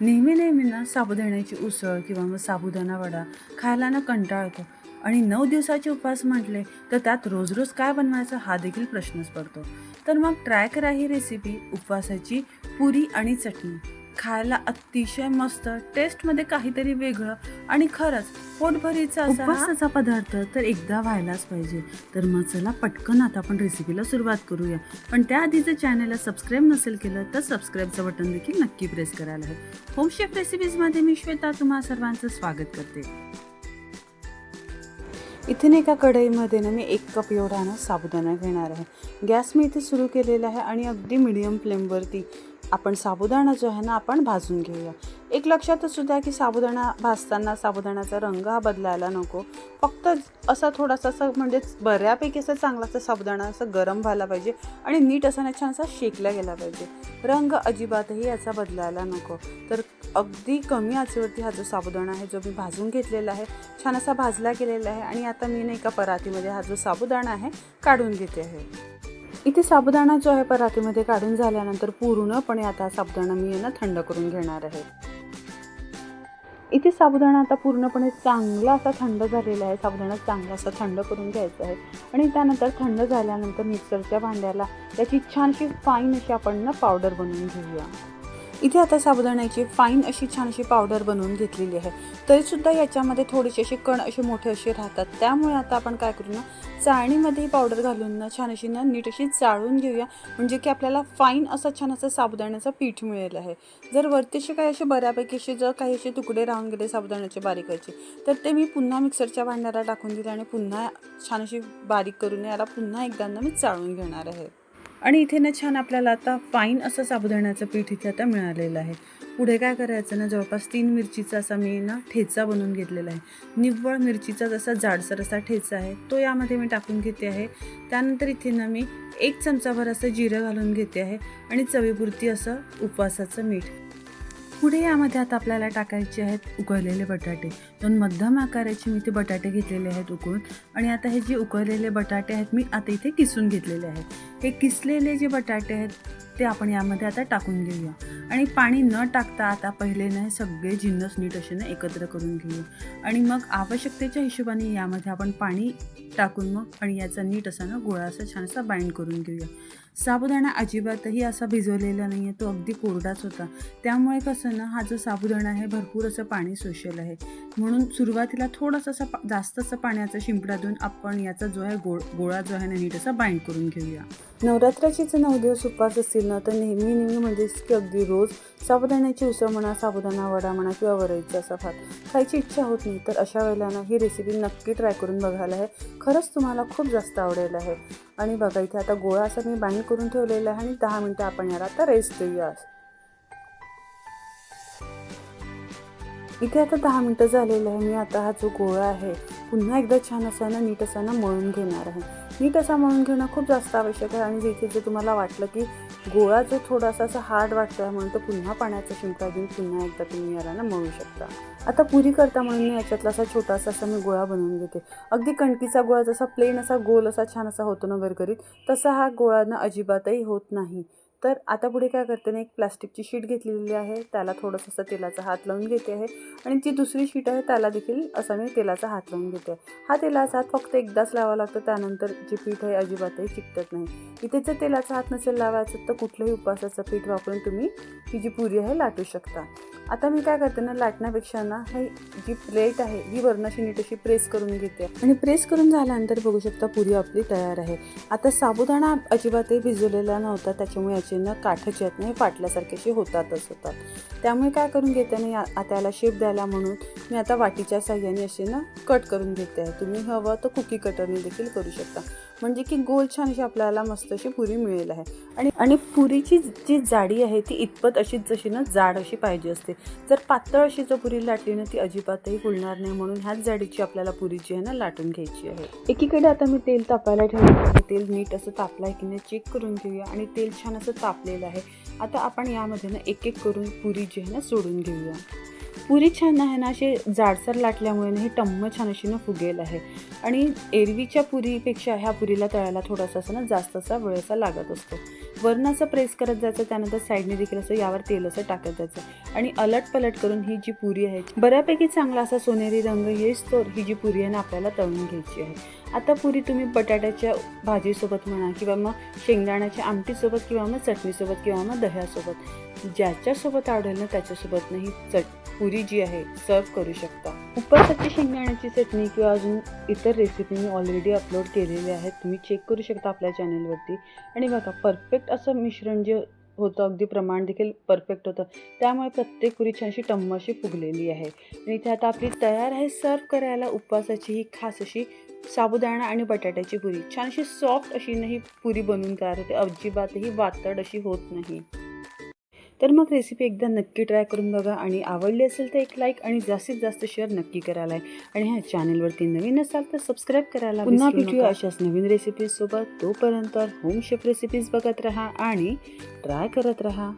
नेहमी नेहमी ना साबुदाण्याची उसळ किंवा मग साबुदाणा वडा खायला ना कंटाळतो आणि नऊ दिवसाचे उपवास म्हटले तर त्यात रोज रोज काय बनवायचं हा देखील प्रश्नच पडतो. तर मग ट्राय करा ही रेसिपी उपवासाची पुरी आणि चटणी. खायला अतिशय मस्त टेस्टमध्ये काहीतरी वेगळं आणि खरंच पोटभरीचा असा हा पदार्थ तर एकदा व्हायलाच पाहिजे. तर मग चला पटकन आता आपण रेसिपीला सुरुवात करूया. पण त्याआधी जर चॅनलला सबस्क्राईब नसेल केलं तर सबस्क्राईबचं बटन देखील नक्की प्रेस करायला हवे. होम शेफ रेसिपीजमध्ये मी श्वेता तुम्हा सर्वांचं स्वागत करते. इथे एका कढईमध्ये ना मी एक कप एवढा ना साबुदाणा घेणार आहे. गॅस मी इथे सुरू केलेला आहे आणि अगदी मिडियम फ्लेमवरती आपण साबुदाणा जो आहे ना आपण भाजून घेऊया. एक लक्षातच सुद्धा की साबुदाणा भाजताना साबुदाण्याचा रंग हा बदलायला नको. फक्त असा थोडासा असं म्हणजे बऱ्यापैकी असं चांगलासा साबुदाणा असं गरम व्हायला पाहिजे आणि नीट असा ना छान असा शेकला गेला पाहिजे. रंग अजिबातही याचा बदलायला नको. तर अगदी कमी आचेवरती हा जो साबुदाणा आहे जो मी भाजून घेतलेला आहे छान असा भाजला गेलेला आहे आणि आता मी नाही का परातीमध्ये हा जो साबुदाणा आहे काढून घेते आहे. इथे साबुदाणा जो आहे परातीमध्ये काढून झाल्यानंतर पूर्णपणे आता साबुदाणा मी यांना थंड करून घेणार आहे. इथे साबुदाणा आता पूर्णपणे चांगला असा थंड झालेला आहे. साबुदाणा चांगला असा थंड करून घ्यायचा आहे. आणि त्यानंतर थंड झाल्यानंतर मिक्सरच्या भांड्याला त्याची छानशी फाईन अशी आपण ना पावडर बनवून घेऊया. इथे आता साबुदाण्याची फाईन अशी छान अशी पावडर बनवून घेतलेली आहे. तरीसुद्धा याच्यामध्ये थोडेसे असे कण असे मोठे असे राहतात. त्यामुळे आता आपण काय करू ना चाळणीमध्ये ही पावडर घालून ना छान अशी ना नीट अशी चाळून घेऊया. म्हणजे की आपल्याला फाईन असं छान असं साबुदाण्याचं पीठ मिळेल आहे. जर वरती असे काही असे बऱ्यापैकी असे जर काही असे तुकडे राहून गेले साबुदाण्याचे बारीक व्हायचे तर ते मी पुन्हा मिक्सरच्या भांड्याला टाकून दिले आणि पुन्हा छान अशी बारीक करून याला पुन्हा एकदा मी चाळून घेणार आहे. आणि इथे ना छान आपल्याला आता फाईन असं साबुदाण्याचं पीठ इथे आता मिळालेलं आहे. पुढे काय करायचं ना जवळपास तीन मिरचीचा असा मी ना ठेचा बनवून घेतलेला आहे. निव्वळ मिरचीचा जसा जाडसर असा ठेचा आहे तो यामध्ये मी टाकून घेते आहे. त्यानंतर इथे ना मी एक चमचाभर असं जिरं घालून घेते आहे आणि चवीपुरती असं उपवासाचं मीठ. पुढे यामध्ये आता आपल्याला टाकायचे आहेत उकळलेले बटाटे. दोन मध्यम आकाराचे मी ते बटाटे घेतलेले आहेत उकळून. आणि आता हे जे उकळलेले बटाटे आहेत मी आता इथे किसून घेतलेले आहेत. हे किसलेले जे बटाटे आहेत ते आपण यामध्ये आता टाकून घेऊया. आणि पाणी न टाकता आता पहिले ना सगळे जिन्नस नीट असे ना एकत्र करून घेऊया. आणि मग आवश्यकतेच्या हिशोबाने यामध्ये आपण पाणी टाकून मग आणि याचा नीट असा ना गोळा असा छानसा बाइंड करून घेऊया. साबुदाणा अजिबातही असा भिजवलेला नाही आहे तो अगदी कोरडाच होता. त्यामुळे कसं ना हा जो साबुदाणा आहे भरपूर असं पाणी सोशल आहे. म्हणून सुरुवातीला थोडंसं असं पा जास्त असं पाण्याचा शिंपडा देऊन आपण याचा जो आहे गोळ गोळा जो आहे ना नीट असा बाइंड करून घेऊया. नवरात्राचीच नऊ दिवस उपवास असतील ना तर नेहमी नेहमी म्हणजेच की अगदी रोज साबुदाण्याची उसळ म्हणा साबुदाणा वडा म्हणा किंवा वरईचा असा भात खायची इच्छा होत नाही. तर अशा वेळेला ना ही रेसिपी नक्की ट्राय करून बघायला आहे. खरंच तुम्हाला खूप जास्त आवडेल आहे. आणि बघा इथे आता गोळा असा मी बाहेर करून ठेवलेला आहे आणि दहा मिनटं आपण याला आता रेस्ट देऊया. इथे आता दहा मिनटं झालेलं आहे. मी आता हा जो गोळा आहे पुन्हा एकदा छान असाना नीट असाना मळून घेणार आहे. नीट असा मळून घेणं खूप जास्त आवश्यक आहे आणि जिथे जे तुम्हाला वाटलं की गोळा जो थोडासा असा हार्ड वाटतो आहे म्हणून तो पुन्हा पाण्याचा शिंपडा देऊन पुन्हा एकदा तुम्ही याला ना मळू शकता. आता पुरी करता म्हणून मी याच्यातला असा छोटासा असा मी गोळा बनवून घेते. अगदी कणकीचा गोळा जसा प्लेन असा गोल असा छान असा होतो ना गरगरीत तसा हा गोळा ना अजिबातही होत नाही. तर आता पुढे काय करते ना एक प्लास्टिकची शीट घेतलेली आहे त्याला थोडंसं असं तेलाचा हात लावून घेते आहे. आणि जी दुसरी शीट आहे त्याला देखील असा मी तेलाचा हात लावून घेते हा तेलाचा हात फक्त एकदाच लावावा लागतो त्यानंतर जे पीठ आहे अजिबातही चिकटत नाही. इथे जर तेलाचा हात नसेल लावायचं तर कुठलंही उपवासाचं पीठ वापरून तुम्ही ही जी पुरी आहे लाटू शकता. आता मी काय करते ना लाटण्यापेक्षा ना हे जी प्लेट आहे ही वरणाशी नीट अशी प्रेस करून घेते. आणि प्रेस करून झाल्यानंतर बघू शकता पुरी आपली तयार आहे. आता साबुदाणा अजिबातही भिजवलेला नव्हता त्याच्यामुळे याचे ना आहेत ना नाही फाटल्यासारखे होतातच होतात. त्यामुळे काय करून घेते ना आता याला शेप द्यायला म्हणून मी आता वाटीच्या साह्याने असे ना कट करून घेते. आहे तुम्ही हवं तर कुकी कटरने देखील करू शकता. म्हणजे की गोल छान अशी आपल्याला मस्त अशी पुरी मिळेल आहे. आणि आणि पुरीची जी जाडी आहे ती इतपत अशीच जशी ना जाड अशी पाहिजे असते. जर पातळ अशी जर पुरी लाटली ना ती अजिबातही फुलणार नाही म्हणून ह्याच जाडीची आपल्याला पुरीची आहे ना लाटून घ्यायची आहे. एकीकडे आता मी तेल तापायला ठेवलं आहे. तेल नीट असं तापलं आहे की नाही चेक करून घेऊया. आणि तेल छान असं तापलेलं आहे. आता आपण यामध्ये ना एक एक करून पुरी जी आहे ना सोडून घेऊया. पुरी छान आहे ना अशी जाडसर लाटल्यामुळे ना टम्म छान अशी ना फुगेल आहे. आणि एरवीच्या पुरीपेक्षा ह्या पुरीला तळायला थोडासा असं ना जास्त असा वेळ असा लागत असतो. वरनं असं प्रेस करत जायचं त्यानंतर साईडने देखील असं यावर तेल असं टाकत जायचं. आणि अलट पलट करून ही जी पुरी आहे बऱ्यापैकी चांगला असा सोनेरी रंग येईस तर ही जी पुरी आहे ना आपल्याला तळून घ्यायची आहे. आता पुरी तुम्ही बटाट्याच्या भाजीसोबत म्हणा किंवा मग शेंगदाण्याच्या आमटीसोबत किंवा मग चटणीसोबत किंवा मग दह्यासोबत. ज्याच्यासोबत आवडेल ना त्याच्यासोबत नाही चट पुरी जी आहे सर्व करू शकता. उपवासाची शेंगदाण्याची चटणी किंवा अजून इतर रेसिपी मी ऑलरेडी अपलोड केलेले आहेत. तुम्ही चेक करू शकता आपल्या चॅनलवरती आणि बघा परफेक्ट असं मिश्रण जे होतं अगदी प्रमाण देखील परफेक्ट होतं. त्यामुळे प्रत्येक पुरी छानशी टम्म अशी फुगलेली आहे. आणि इथे आता आपली तयार आहे सर्व करायला उपवासाची ही खास अशी साबुदाणा आणि बटाट्याची पुरी. छानशी सॉफ्ट अशी नाही पुरी बनवून तयार होते. अजिबातही वातड अशी होत नाही. तर मग रेसिपी एकदा नक्की ट्राय करून बघा आणि आवडली असेल तर एक लाईक आणि जास्तीत जास्त शेअर नक्की करायला. आहे आणि ह्या चॅनलवरती नवीन असाल तर सबस्क्राईब करायला पुन्हा भेटूया अशाच नवीन रेसिपीजसोबत तोपर्यंत होम शेफ रेसिपीज बघत राहा आणि ट्राय करत राहा.